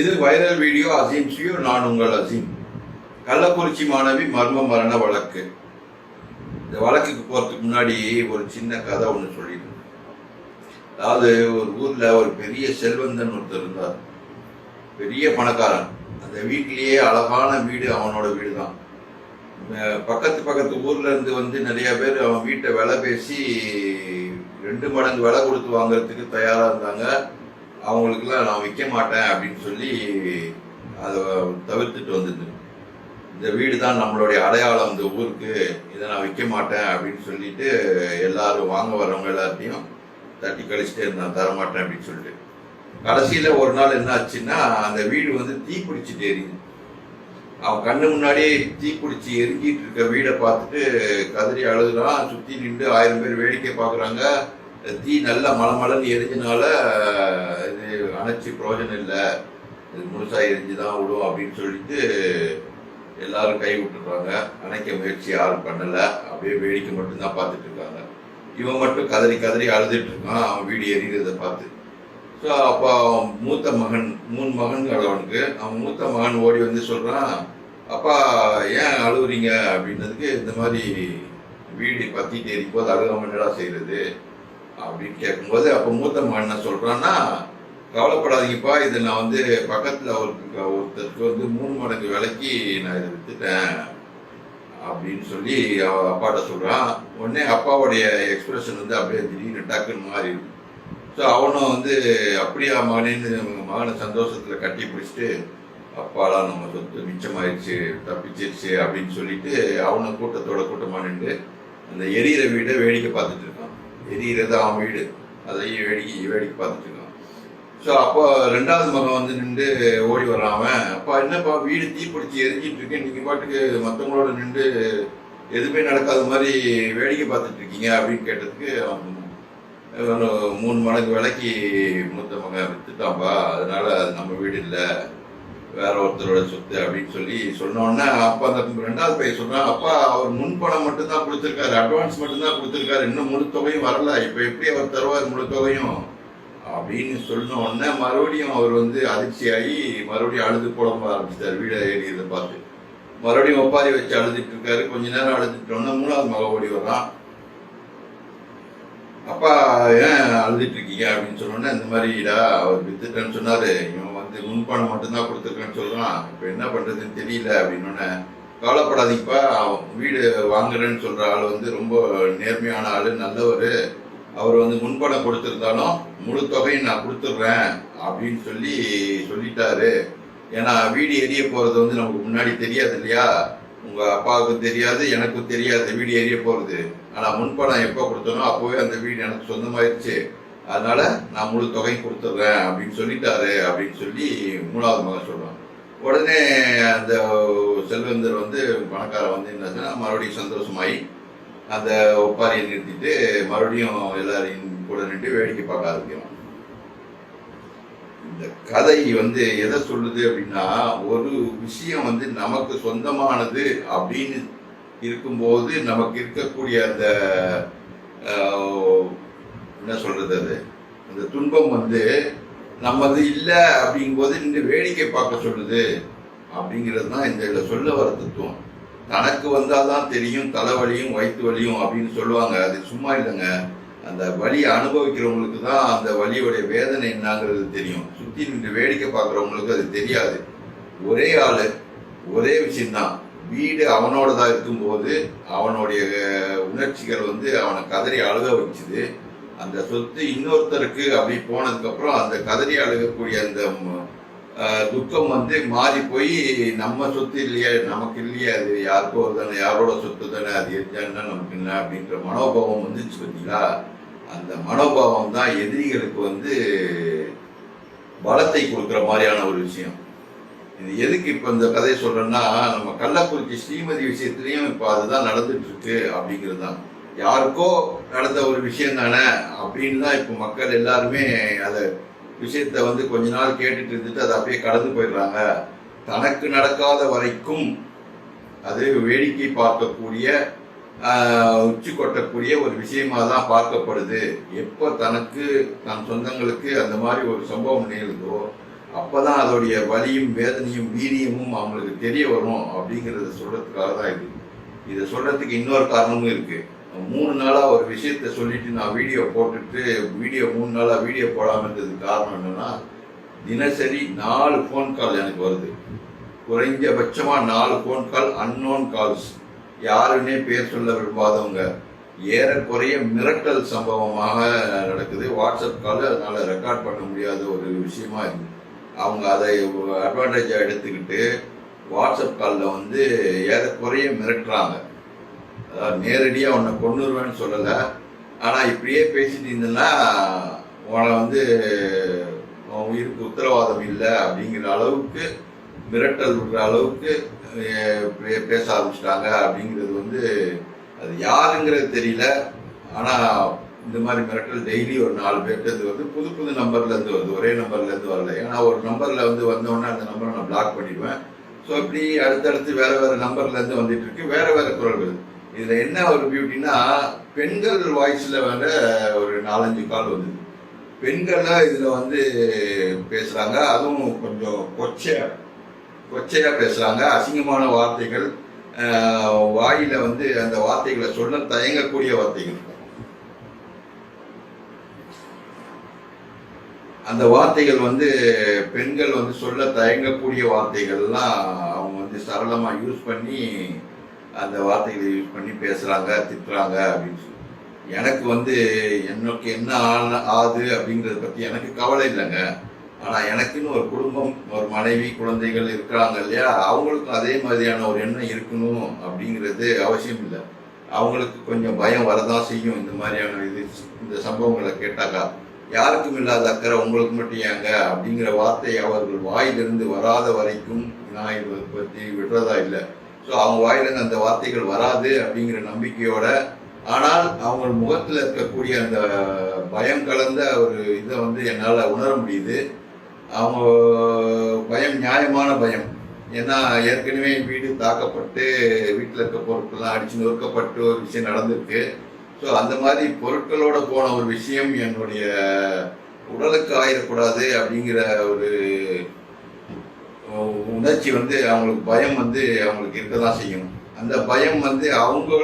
இது viral video Azeem see you நான் உங்கள் அசீம் கள்ளக்குறிச்சி மாணவி மர்ம மரண வழக்கு. இந்த வழக்குக்கு போகிறதுக்கு முன்னாடி ஒரு சின்ன கதை ஒன்று சொல்லியிருந்தேன் அதாவது ஒரு ஊரில் ஒரு பெரிய செல்வந்தன் ஒருத்தர் இருந்தார். பெரிய பணக்காரன். அந்த வீட்டிலேயே அழகான வீடு அவனோட வீடு தான் பக்கத்து பக்கத்து ஊர்ல இருந்து வந்து நிறைய பேர் அவன் வீட்டை விலை பேசி ரெண்டு மடங்கு விலை கொடுத்து வாங்குறதுக்கு தயாராக இருந்தாங்க. அவங்களுக்குலாம் நான் விற்க மாட்டேன் அப்படின்னு சொல்லி அதை தவிர்த்துட்டு வந்துருந்தேன் இந்த வீடு தான் நம்மளுடைய அடையாளம் இந்த ஊருக்கு. இதை நான் விற்க மாட்டேன் அப்படின்னு சொல்லிட்டு எல்லாரும் வாங்க வர்றவங்க எல்லாத்தையும் தட்டி கழிச்சிட்டே இருந்தான் தரமாட்டேன் அப்படின்னு சொல்லிட்டு. கடைசியில் ஒரு நாள் என்ன ஆச்சுன்னா அந்த வீடு வந்து தீப்பிடிச்சிட்டு எரியுது. அவன் கண்ணு முன்னாடியே தீப்பிடிச்சி எரிஞ்சிட்டு இருக்க வீடை பார்த்துட்டு கதறி அழுகுறான். சுற்றி நின்று ஆயிரம் பேர் வேடிக்கை பார்க்குறாங்க. தீ நல்லா மலமலன்னு எரிஞ்சனால இது அணைச்சி பிரயோஜனம் இல்லை. இது முழுசாக எரிஞ்சு தான் விடும் அப்படின்னு சொல்லிட்டு எல்லாரும் கை விட்டுடுறாங்க. அணைக்க முயற்சி யாரும் பண்ணலை. அப்படியே வேடிக்கை மட்டும்தான் பார்த்துட்டு இருக்காங்க. இவன் மட்டும் கதறி கதறி அழுதுட்டு இருக்கான். அவன் வீடு எரிகிறத பார்த்து. ஸோ அப்போ அவன் மூத்த மகன் மூணு மகன்கள் அவனுக்கு. அவன் மூத்த மகன் ஓடி வந்து சொல்கிறான் அப்பா ஏன் அழுகுறீங்க அப்படின்னதுக்கு இந்த மாதிரி வீடு பற்றிட்டு போது அழுகவன் என்னடா செய்கிறது அப்படின்னு கேட்கும்போது அப்போ மூத்த மகன் என்ன சொல்கிறான்னா கவலைப்படாதீங்கப்பா இது நான் வந்து பக்கத்தில் அவருக்கு ஒருத்தருக்கு வந்து மூணு மடங்கு விலைக்கு நான் இதை வித்துட்டேன் அப்படின்னு சொல்லி அவ அப்பாட்ட சொல்கிறான் உடனே அப்பாவுடைய எக்ஸ்பிரஷன் வந்து அப்படியே திடீர்னு டக்குன்னு மாறி ஸோ அவனும் வந்து அப்படியா மகனின்னு மகனை சந்தோஷத்தில் கட்டி பிடிச்சிட்டு அப்பாலாம் நம்ம சொத்து மிச்சமாயிடுச்சு தப்பிச்சிருச்சு அப்படின்னு சொல்லிட்டு அவனை கூட்டத்தோட கூட்டமாக நின்று அந்த எரியிற வீடை வேடிக்கை பார்த்துட்டு எரியிறது அவன் வீடு. அதையும் வேடிக்கை வேடிக்கை பார்த்துட்டு இருக்கான். ஸோ அப்போ ரெண்டாவது மகன் வந்து நின்று ஓடி வர்றான் அவன். அப்பா என்னப்பா வீடு தீப்பிடிச்சி எரிஞ்சிட்டு இருக்கேன். நீங்கள் பாட்டுக்கு மற்றவங்களோட நின்று எதுவுமே நடக்காத மாதிரி வேடிக்கை பார்த்துட்டு இருக்கீங்க அப்படின்னு கேட்டதுக்கு அவன் ஒரு மூணு மடங்கு விலைக்கு மூத்த மகன் வித்துட்டான்பா. அதனால அது நம்ம வீடு இல்லை. வேற ஒருத்தரோட சொத்து அப்படின்னு சொல்லி சொன்ன உடனே அப்பா அந்த ரெண்டாவது பையன் சொன்னா அப்பா அவர் முன்பணம் மட்டும்தான் கொடுத்துருக்காரு அட்வான்ஸ் மட்டும்தான் கொடுத்துருக்காரு இன்னும் முழு தொகையும் வரல இப்போ எப்படி அவர் தருவார் முழு தொகையும்? அப்படின்னு சொன்ன உடனே மறுபடியும் அவர் வந்து அதிர்ச்சியாகி மறுபடியும் அழுது புலம்ப ஆரம்பிச்சிட்டார் வீடை ஏறியதை பார்த்து. மறுபடியும் ஒப்பாரி வச்சு அழுதுட்டு இருக்காரு கொஞ்ச நேரம் அழுதுட்டு மூணாவது மக ஓடி வர்றான். அப்பா ஏன் அழுதுட்டு இருக்கீங்க? அப்படின்னு சொன்னோன்னே இந்த மாதிரிடா அவர் வித்துட்டேன்னு சொன்னாரு இவன் முன்பாடம் முன்பணம் மட்டும்தான் கொடுத்துருக்கேன்னு சொல்கிறான் இப்போ என்ன பண்ணுறதுன்னு தெரியல அப்படின்னோடனே கவலைப்படாதீங்கப்பா அவன் வீடு வாங்குறேன்னு சொல்கிற ஆள் வந்து ரொம்ப நேர்மையான ஆள் நல்லவர். அவர் வந்து முன்பணம் கொடுத்துருந்தாலும் முழு தொகையும் நான் கொடுத்துட்றேன் அப்படின்னு சொல்லி சொல்லிட்டாரு. ஏன்னா வீடு எரிய போகிறது வந்து நமக்கு முன்னாடி தெரியாது இல்லையா? உங்கள் அப்பாவுக்கும் தெரியாது எனக்கும் தெரியாது வீடு எரிய போகிறது ஆனால் முன்பணம் எப்போ கொடுத்தனோ அப்போவே அந்த வீடு எனக்கு சொந்தமாயிருச்சு. அதனால நான் முழு தொகை கொடுத்துட்றேன் அப்படின்னு சொல்லிட்டாரு அப்படின்னு சொல்லி மூணாவது மகன் சொல்றான். உடனே அந்த செல்வந்தர் வந்து பணக்காரன் வந்து என்னச்சுன்னா மறுபடியும் சந்தோஷமாயி அந்த ஒப்பாரியை நிறுத்திட்டு மறுபடியும் எல்லாரையும் கூட நின்று வேடிக்கை பார்க்க ஆரம்பிக்கிறான். இந்த கதை வந்து எதை சொல்லுது அப்படின்னா ஒரு விஷயம் வந்து நமக்கு சொந்தமானது அப்படின்னு இருக்கும்போது நமக்கு இருக்கக்கூடிய அந்த என்ன சொல்றது அது? அந்த துன்பம் வந்து நம்மது இல்லை அப்படிங்கும்போது நின்று வேடிக்கை பார்க்க சொல்லுது அப்படிங்கிறது தான் இந்த இதில் சொல்ல வர தத்துவம். தனக்கு வந்தாதான் தெரியும் தலைவலியும் வயிற்று வலியும் அப்படின்னு சொல்லுவாங்க. அது சும்மா இல்லைங்க. அந்த வலியை அனுபவிக்கிறவங்களுக்கு தான் அந்த வலியோடைய வேதனை என்னங்கிறது தெரியும். சுற்றி நின்று வேடிக்கை பார்க்குறவங்களுக்கு அது தெரியாது. ஒரே ஆள் ஒரே விஷயம்தான். வீடு அவனோடதாக இருக்கும்போது அவனுடைய உணர்ச்சிகள் வந்து அவனை கதறி அழுக வச்சுது. அந்த சொத்து இன்னொருத்தருக்கு அப்படி போனதுக்கப்புறம் அந்த கதறி அழுகக்கூடிய அந்த துக்கம் வந்து மாறி போய் நம்ம சொத்து இல்லையே நமக்கு இல்லையே அது யாருக்கோ தானே யாரோட சொத்து தானே அது எரிஞ்சான்னா நமக்கு என்ன அப்படின்ற மனோபாவம் வந்துச்சு பார்த்தீங்களா? அந்த மனோபாவம் தான் எதிரிகளுக்கு வந்து பலத்தை கொடுக்குற மாதிரியான ஒரு விஷயம். இது எதுக்கு இப்போ இந்த கதையை சொல்றேன்னா நம்ம கள்ளக்குறிச்சி ஸ்ரீமதி விஷயத்துலையும் இப்போ அதுதான் நடந்துட்டு இருக்கு அப்படிங்கிறது தான். யாருக்கோ நடந்த ஒரு விஷயம் தானே அப்படின்னு தான் இப்போ மக்கள் எல்லாருமே அதை விஷயத்த வந்து கொஞ்ச நாள் கேட்டுட்டு இருந்துட்டு அதை அப்படியே கடந்து போயிடுறாங்க. தனக்கு நடக்காத வரைக்கும் அது வேடிக்கை பார்க்கக்கூடிய உச்சி கொட்டக்கூடிய ஒரு விஷயமாக தான் பார்க்கப்படுது. எப்போ தனக்கு தன் சொந்தங்களுக்கு அந்த மாதிரி ஒரு சம்பவம் நிகழ்ந்தோ அப்போ தான் அதோடைய வலியும் வேதனையும் வீரியமும் அவங்களுக்கு தெரிய வரும் அப்படிங்கிறத சொல்கிறதுக்காக தான் இது. இதை சொல்கிறதுக்கு இன்னொரு காரணமும் இருக்குது மூணு நாளாக ஒரு விஷயத்த சொல்லிட்டு நான் வீடியோ போட்டுட்டு வீடியோ மூணு நாளாக வீடியோ போடாமல் இருந்ததுக்கு காரணம் என்னென்னா தினசரி நாலு ஃபோன் கால் எனக்கு வருது. குறைஞ்சபட்சமாக நாலு ஃபோன் கால் அன்னோன் கால்ஸ் யாருன்னே பேர் சொல்ல விரும்பாதவங்க. ஏறக்குறைய மிரட்டல் சம்பவமாக நடக்குது. வாட்ஸ்அப் கால் அதனால் ரெக்கார்ட் பண்ண முடியாத ஒரு விஷயமா இருக்கு அவங்க அதை அட்வான்டேஜாக எடுத்துக்கிட்டு வாட்ஸ்அப் காலில் வந்து ஏறக்குறைய மிரட்டுறாங்க. அதாவது நேரடியாக உன்னை கொண்டுருவேன்னு சொல்லலை. ஆனால் இப்படியே பேசிட்டு இருந்தேன்னா உன்னை வந்து உன் உயிருக்கு உத்தரவாதம் இல்லை அப்படிங்கிற அளவுக்கு மிரட்டல் விடுற அளவுக்கு பேச ஆரம்பிச்சிட்டாங்க அப்படிங்கிறது வந்து அது யாருங்கிறது தெரியல. ஆனால் இந்த மாதிரி மிரட்டல் டெய்லி ஒரு நாலு பேர்ட்டு வருது. புது புது நம்பர்லேருந்து வருது. ஒரே நம்பர்லேருந்து வரல. ஏன்னா ஒரு நம்பரில் வந்து வந்தோடனே அந்த நம்பரை நான் பிளாக் பண்ணிடுவேன். ஸோ இப்படி அடுத்தடுத்து வேறு வேறு நம்பர்லேருந்து வந்துட்டு இருக்கு. வேறு வேறு குரல் வருது இதுல என்ன ஒரு பியூட்டினா பெண்கள் வாய்ஸ்ல வர ஒரு நாலஞ்சு கால் வந்து பெண்கள்லாம் இதுல வந்து பேசுறாங்க அதுவும் கொஞ்சம் கொச்சையா கொச்சையா பேசுறாங்க அசிங்கமான வார்த்தைகள் வாயில் வாயில வந்து அந்த வார்த்தைகளை சொல்ல தயங்கக்கூடிய வார்த்தைகள். அந்த வார்த்தைகள் வந்து பெண்கள் வந்து சொல்ல தயங்கக்கூடிய வார்த்தைகள்லாம் அவங்க வந்து சரளமா யூஸ் பண்ணி அந்த வார்த்தைகளை யூஸ் பண்ணி பேசுகிறாங்க திட்டுறாங்க அப்படின்னு சொல்லி. எனக்கு வந்து எனக்கு என்ன ஆன- ஆகுது அப்படிங்கிறத பற்றி எனக்கு கவலை இல்லைங்க. ஆனால் எனக்குன்னு ஒரு குடும்பம் ஒரு மனைவி குழந்தைகள் இருக்கிறாங்க இல்லையா? அவங்களுக்கும் அதே மாதிரியான ஒரு எண்ணம் இருக்கணும் அப்படிங்கிறது அவசியம் இல்லை. அவங்களுக்கு கொஞ்சம் பயம் வரதான் செய்யும் இந்த மாதிரியான இது இந்த சம்பவங்களை கேட்டாக்கா. யாருக்கும் இல்லாத அக்கறை உங்களுக்கு மட்டும் ஏங்க? அப்படிங்கிற வார்த்தை அவர்கள் வாயிலிருந்து வராத வரைக்கும் நான் இதை பற்றி விடுறதா இல்லை. ஸோ அவங்க வாயிலிருந்து அந்த வார்த்தைகள் வராது அப்படிங்கிற நம்பிக்கையோட ஆனால் அவங்க முகத்தில் இருக்கக்கூடிய அந்த பயம் கலந்த ஒரு இதை வந்து என்னால் உணர முடியுது. அவங்க பயம் நியாயமான பயம். ஏன்னா ஏற்கனவே வீடு தாக்கப்பட்டு வீட்டில் இருக்க பொருட்கள்லாம் அடிச்சு நொறுக்கப்பட்டு ஒரு விஷயம் நடந்திருக்கு. ஸோ அந்த மாதிரி பொருட்களோட போன ஒரு விஷயம் என்னுடைய உடலுக்கு ஆயிடக்கூடாது அப்படிங்கிற ஒரு உணர்ச்சி வந்து அவங்களுக்கு பயம் வந்து அவங்களுக்கு இருக்க தான் செய்யும். அந்த பயம் வந்து அவங்க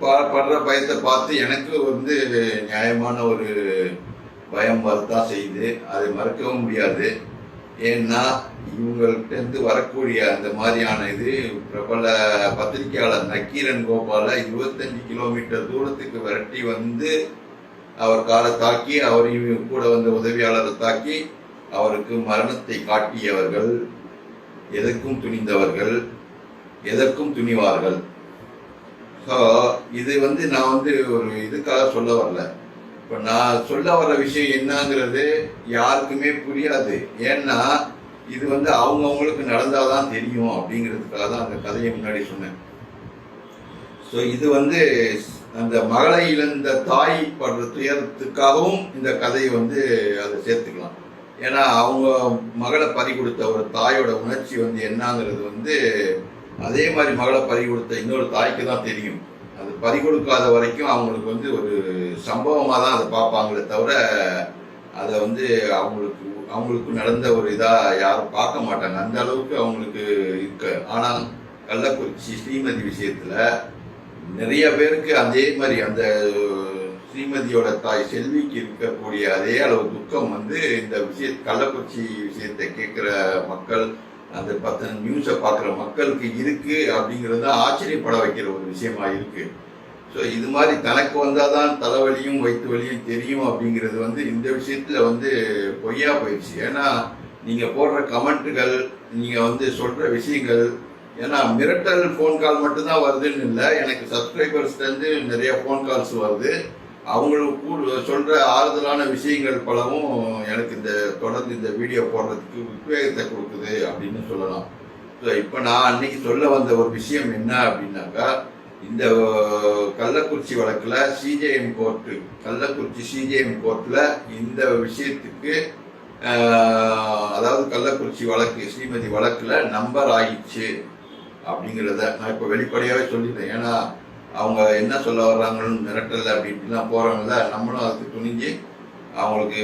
ப- படுற பயத்தை பார்த்து எனக்கு வந்து நியாயமான ஒரு பயம் வரத்தான் செய்யுது. அதை மறக்கவும் முடியாது. ஏன்னா இவங்கள்ட்ட இருந்து வரக்கூடிய அந்த மாதிரியான இது பிரபல பத்திரிகையாளர் நக்கீரன் கோபால இருபத்தஞ்சு கிலோமீட்டர் தூரத்துக்கு விரட்டி வந்து அவர் காலை தாக்கி அவரையும் கூட வந்த உதவியாளரை தாக்கி அவருக்கு மரணத்தை காட்டியவர்கள் எதற்கும் துணிந்தவர்கள் எதற்கும் துணிவார்கள்? ஸோ இது வந்து நான் வந்து ஒரு இதுக்காக சொல்ல வரல. இப்போ நான் சொல்ல வர விஷயம் என்னங்கிறது யாருக்குமே புரியாது. ஏன்னா இது வந்து அவங்கவுங்களுக்கு நடந்தாதான் தெரியும் அப்படிங்கிறதுக்காக தான் அந்த கதையை முன்னாடி சொன்னேன். ஸோ இது வந்து அந்த மகளை இழந்த தாய் படுற துயரத்துக்காகவும் இந்த கதையை வந்து அதை சேர்த்துக்கலாம். ஏன்னா அவங்க மகளை பறி கொடுத்த ஒரு தாயோட உணர்ச்சி வந்து என்னங்கிறது வந்து அதே மாதிரி மகளை பறி கொடுத்த இன்னொரு தாய்க்கு தான் தெரியும். அது பறி கொடுக்காத வரைக்கும் அவங்களுக்கு வந்து ஒரு சம்பவமாக தான் அதை பார்ப்பாங்களே தவிர அதை வந்து அவங்களுக்கு அவங்களுக்கு நடந்த ஒரு இதாக யாரும் பார்க்க மாட்டாங்க. அந்த அளவுக்கு அவங்களுக்கு இருக்க. ஆனால் கள்ளக்குறிச்சி ஸ்ரீமதி விஷயத்தில் நிறைய பேருக்கு அதே மாதிரி அந்த ஸ்ரீமதியோட தாய் செல்விக்கு இருக்கக்கூடிய அதே அளவு துக்கம் வந்து இந்த விஷய கள்ளக்குறிச்சி விஷயத்தை கேட்குற மக்கள் அந்த பத்து நியூஸை பார்க்குற மக்களுக்கு இருக்கு அப்படிங்கிறது தான் ஆச்சரியப்பட வைக்கிற ஒரு விஷயமா இருக்கு. ஸோ இது மாதிரி தனக்கு வந்தால் தான் தலைவலியும் வயிற்று வலியும் தெரியும் அப்படிங்கிறது வந்து இந்த விஷயத்தில் வந்து பொய்யா போயிடுச்சு. ஏன்னா நீங்கள் போடுற கமெண்ட்டுகள் நீங்கள் வந்து சொல்கிற விஷயங்கள் ஏன்னா மிரட்டல் ஃபோன் கால் மட்டும்தான் வருதுன்னு இல்லை. எனக்கு சப்ஸ்கிரைபர்ஸ்லேருந்து நிறைய ஃபோன் கால்ஸ் வருது. அவங்களுக்கு கூட சொல்கிற ஆறுதலான விஷயங்கள் பலவும் எனக்கு இந்த தொடர்ந்து இந்த வீடியோ போடுறதுக்கு உத்வேகத்தை கொடுக்குது அப்படின்னு சொல்லலாம். ஸோ இப்போ நான் அன்னைக்கு சொல்ல வந்த ஒரு விஷயம் என்ன அப்படின்னாக்கா இந்த கள்ளக்குறிச்சி வழக்கில் சிஜேஎம் கோர்ட்டு கள்ளக்குறிச்சி சிஜேஎம் கோர்ட்டில் இந்த விஷயத்துக்கு அதாவது கள்ளக்குறிச்சி வழக்கு ஸ்ரீமதி வழக்கில் நம்பர் ஆயிடுச்சு அப்படிங்கிறத நான் இப்போ வெளிப்படையாகவே சொல்லிட்டேன் ஏன்னா அவங்க என்ன சொல்ல வர்றாங்கன்னு மிரட்டல் அப்படின்ட்டுலாம் போகிறாங்கல்ல நம்மளும் அதுக்கு துணிஞ்சு அவங்களுக்கு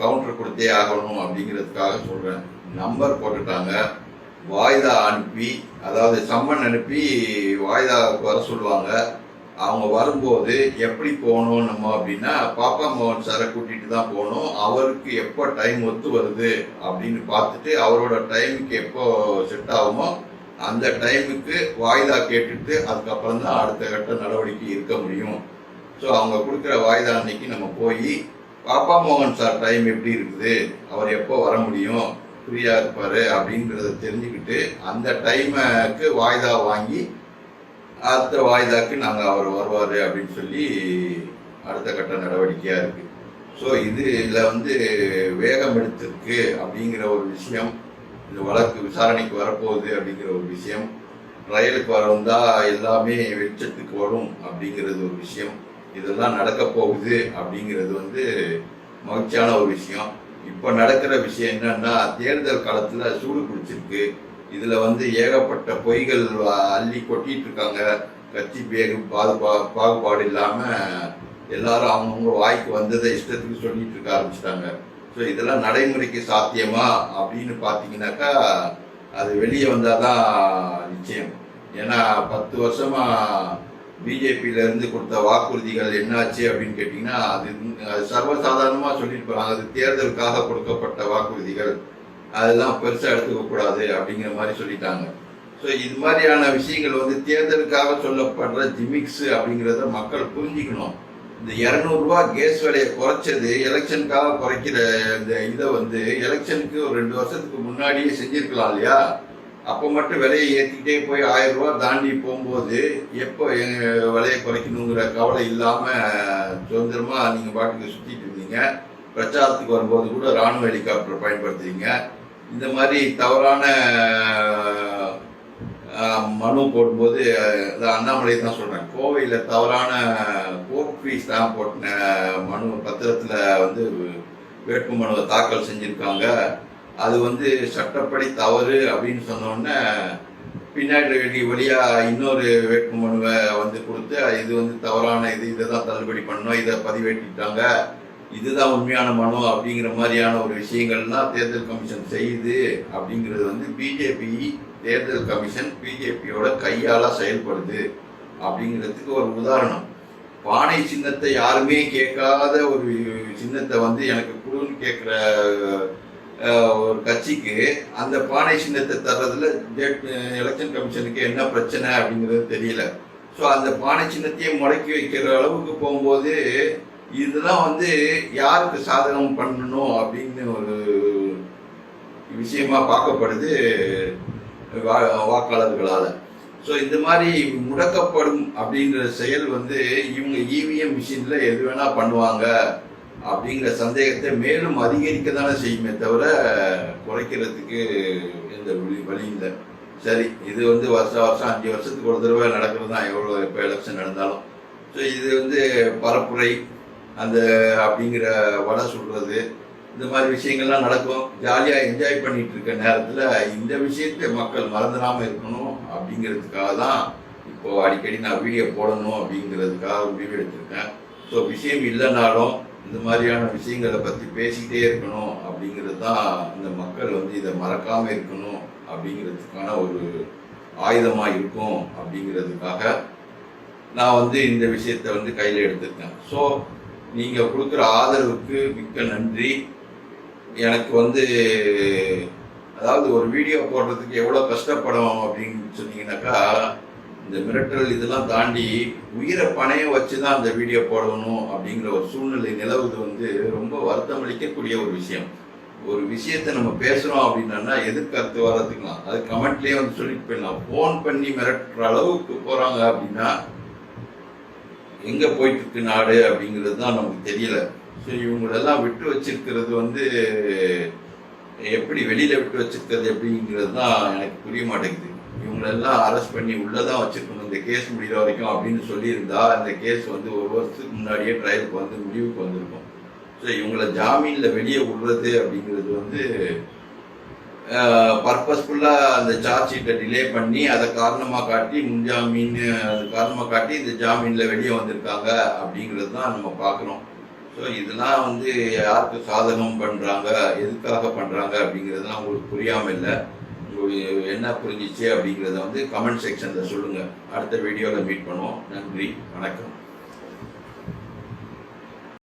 கவுண்டர் கொடுத்தே ஆகணும் அப்படிங்கிறதுக்காக சொல்கிறேன் நம்பர் போட்டுட்டாங்க. வாய்தா அனுப்பி அதாவது சம்மன் அனுப்பி வாய்தாவுக்கு வர சொல்லுவாங்க. அவங்க வரும்போது எப்படி போகணும் நம்ம அப்படின்னா பாப்பா மோகன் சாரை கூட்டிகிட்டு தான் போகணும். அவருக்கு எப்போ டைம் ஒத்து வருது அப்படின்னு பார்த்துட்டு அவரோட டைமுக்கு எப்போ செட் ஆகுமோ அந்த டைமுக்கு வாய்தா கேட்டுட்டு அதுக்கப்புறம் தான் அடுத்த கட்ட நடவடிக்கை இருக்க முடியும். ஸோ அவங்க கொடுக்குற வாய்தா அன்னைக்கு நம்ம போய் பாப்பா மோகன் சார் டைம் எப்படி இருக்குது? அவர் எப்போ வர முடியும்? ஃப்ரீயாக இருப்பார்? அப்படின்றத தெரிஞ்சுக்கிட்டு அந்த டைமுக்கு வாய்தா வாங்கி அடுத்த வாய்தாக்கு நாங்கள் அவர் வருவார் அப்படின்னு சொல்லி அடுத்த கட்ட நடவடிக்கையாக இருக்குது ஸோ இது இதில் வந்து வேகம் எடுத்திருக்கு அப்படிங்கிற ஒரு விஷயம். இந்த வழக்கு விசாரணைக்கு வரப்போகுது அப்படிங்கிற ஒரு விஷயம். ட்ரையலுக்கு வரந்தா எல்லாமே வெளிச்சத்துக்கு வரும் அப்படிங்கிறது ஒரு விஷயம். இதெல்லாம் நடக்க போகுது அப்படிங்கிறது வந்து மகிழ்ச்சியான ஒரு விஷயம். இப்போ நடக்கிற விஷயம் என்னன்னா தேர்தல் காலத்தில் சூடு பிடிச்சிருக்கு. இதில் வந்து ஏகப்பட்ட பொய்கள் அள்ளி கொட்டிட்டு இருக்காங்க. கட்சி பேகு பாதுபா பாகுபாடு இல்லாமல் எல்லாரும் அவங்கவுங்க வாய்க்கு வந்ததை இஷ்டத்துக்கு சொல்லிட்டு இருக்க ஆரம்பிச்சிட்டாங்க. ஸோ இதெல்லாம் நடைமுறைக்கு சாத்தியமா அப்படின்னு பார்த்தீங்கன்னாக்கா அது வெளியே வந்தால் தான் நிச்சயம். ஏன்னா பத்து வருஷமாக பிஜேபியிலேருந்து கொடுத்த வாக்குறுதிகள் என்னாச்சு அப்படின்னு கேட்டிங்கன்னா அது அது சர்வசாதாரணமாக சொல்லிட்டு போறாங்க. அது தேர்தலுக்காக கொடுக்கப்பட்ட வாக்குறுதிகள். அதெல்லாம் பெருசாக எடுத்துக்கக்கூடாது அப்படிங்கிற மாதிரி சொல்லிட்டாங்க. ஸோ இது மாதிரியான விஷயங்கள் வந்து தேர்தலுக்காக சொல்லப்படுற ஜிமிக்ஸ் அப்படிங்கிறத மக்கள் புரிஞ்சுக்கணும். இந்த இரநூறுபா கேஸ் விலையை குறைச்சது எலெக்ஷனுக்காக குறைக்கிற இந்த இதை வந்து எலெக்ஷனுக்கு ஒரு ரெண்டு வருஷத்துக்கு முன்னாடியே செஞ்சிருக்கலாம் இல்லையா? அப்போ மட்டும் விலையை ஏற்றிக்கிட்டே போய் ஆயிரம் ரூபா தாண்டி போகும்போது எப்போ எங்க விலையை குறைக்கணுங்கிற கவலை இல்லாமல் சுதந்திரமாக நீங்கள் பாட்டுக்கு சுற்றிட்டு இருந்தீங்க. பிரச்சாரத்துக்கு வரும்போது கூட ராணுவ ஹெலிகாப்டர் பயன்படுத்துறீங்க. இந்த மாதிரி தவறான மனு போடும்போது அண்ணாமலை தான் சொல்கிறேன் கோவையில் தவறான கோர்ட் ஃபீஸ் தான் போட்டின மனு பத்திரத்தில் வந்து வேட்பு மனுவை தாக்கல் செஞ்சுருக்காங்க. அது வந்து சட்டப்படி தவறு அப்படின்னு சொன்னோடனே பின்னாடி வெளி வழியாக இன்னொரு வேட்பு மனுவை வந்து கொடுத்து இது வந்து தவறான இது இதை தான் தள்ளுபடி பண்ணோம் இதை பதிவேற்றிட்டாங்க. இதுதான் உண்மையான மனு அப்படிங்கிற மாதிரியான ஒரு விஷயங்கள்லாம் தேர்தல் கமிஷன் செய்யுது அப்படிங்கிறது வந்து பிஜேபி தேர்தல் கமிஷன் பிஜேபியோட கையால செயல்படுது அப்படிங்கிறதுக்கு ஒரு உதாரணம். பானை சின்னத்தை யாருமே கேட்காத ஒரு சின்னத்தை வந்து எனக்கு குழுன்னு கேட்குற ஒரு கட்சிக்கு அந்த பானை சின்னத்தை தர்றதுல எலெக்ஷன் கமிஷனுக்கு என்ன பிரச்சனை அப்படிங்கிறது தெரியல. ஸோ அந்த பானை சின்னத்தையே முடக்கி வைக்கிற அளவுக்கு போகும்போது இதுதான் வந்து யாருக்கு சாதகம் பண்ணணும் அப்படின்னு ஒரு விஷயமா பார்க்கப்படுது வா- வாக்காளர்களால். ஸோ இந்த மாதிரி முடக்கப்படும் அப்படிங்கிற செயல் வந்து இவங்க இவிஎம் மிஷினில் எது வேணால் பண்ணுவாங்க அப்படிங்கிற சந்தேகத்தை மேலும் அதிகரிக்க தானே செய்யுமே தவிர குறைக்கிறதுக்கு எந்த வழி வழி இல்லை. சரி இது வந்து வருஷம் வருஷம் அஞ்சு வருஷத்துக்கு ஒரு தடவை நடக்கிறது தான் எவ்வளோ இப்போ எலெக்ஷன் நடந்தாலும். ஸோ இது வந்து பரப்புரை அந்த அப்படிங்கிற வடை சுடுறது இந்த மாதிரி விஷயங்கள்லாம் நடக்கும். ஜாலியாக என்ஜாய் பண்ணிட்டு இருக்க நேரத்தில் இந்த விஷயத்தை மக்கள் மறந்துடாமல் இருக்கணும் அப்படிங்கிறதுக்காக தான் இப்போ அடிக்கடி நான் வீடியோ போடணும் அப்படிங்கிறதுக்காக முடிவு எடுத்திருக்கேன். ஸோ விஷயம் இல்லைனாலும் இந்த மாதிரியான விஷயங்களை பற்றி பேசிக்கிட்டே இருக்கணும் அப்படிங்கிறது தான் இந்த மக்கள் வந்து இதை மறக்காமல் இருக்கணும் அப்படிங்கிறதுக்கான ஒரு ஆயுதமாக இருக்கும் அப்படிங்கிறதுக்காக நான் வந்து இந்த விஷயத்தை வந்து கையில் எடுத்திருக்கேன். ஸோ நீங்கள் கொடுக்குற ஆதரவுக்கு மிக்க நன்றி. எனக்கு வந்து அதாவது ஒரு வீடியோ போடுறதுக்கு எவ்வளோ கஷ்டப்படும் அப்படின்னு சொன்னீங்கன்னாக்கா இந்த மிரட்டல் இதெல்லாம் தாண்டி உயிரை பணையம் வச்சு தான் அந்த வீடியோ போடணும் அப்படிங்கிற ஒரு சூழ்நிலை நிலவுது வந்து ரொம்ப வருத்தம் அளிக்கக்கூடிய ஒரு விஷயம். ஒரு விஷயத்தை நம்ம பேசுகிறோம் அப்படின்னா எதிர்கருத்து வர்றதுக்கலாம். அது கமெண்ட்லேயே வந்து சொல்லிட்டு போயிடலாம். ஃபோன் பண்ணி மிரட்டுற அளவுக்கு போகிறாங்க அப்படின்னா எங்கே போயிட்டு இருக்கு நாடு அப்படிங்கிறது தான் நமக்கு தெரியல. ஸோ இவங்களெல்லாம் விட்டு வச்சிருக்கிறது வந்து எப்படி வெளியில விட்டு வச்சிருக்கிறது எப்படிங்கிறது தான் எனக்கு புரிய மாட்டேங்குது. இவங்களெல்லாம் அரெஸ்ட் பண்ணி உள்ளதான் வச்சிருக்கணும். இந்த கேஸ் முடிகிற வரைக்கும் அப்படின்னு சொல்லியிருந்தா அந்த கேஸ் வந்து ஒரு வருஷத்துக்கு முன்னாடியே ட்ரையலுக்கு வந்து முடிவுக்கு வந்திருக்கும். ஸோ இவங்கள ஜாமீனில் வெளியே விடுறது அப்படிங்கிறது வந்து பர்பஸ்ஃபுல்லாக அந்த சார்ஜ் ஷீட்டை டிலே பண்ணி அதை காரணமாக காட்டி முன்ஜாமீன் அது காரணமாக காட்டி இந்த ஜாமீனில் வெளியே வந்திருக்காங்க அப்படிங்கிறது தான் நம்ம பார்க்குறோம் ஸோ இதெல்லாம் வந்து யாருக்கு சாதகம் பண்ணுறாங்க எதுக்காக பண்ணுறாங்க அப்படிங்கிறதுலாம் உங்களுக்கு புரியாமல் இல்லை உங்களுக்கு என்ன புரிஞ்சிச்சு அப்படிங்கிறத வந்து கமெண்ட் செக்ஷனில் சொல்லுங்கள் அடுத்த வீடியோவில் மீட் பண்ணுவோம். நன்றி வணக்கம்.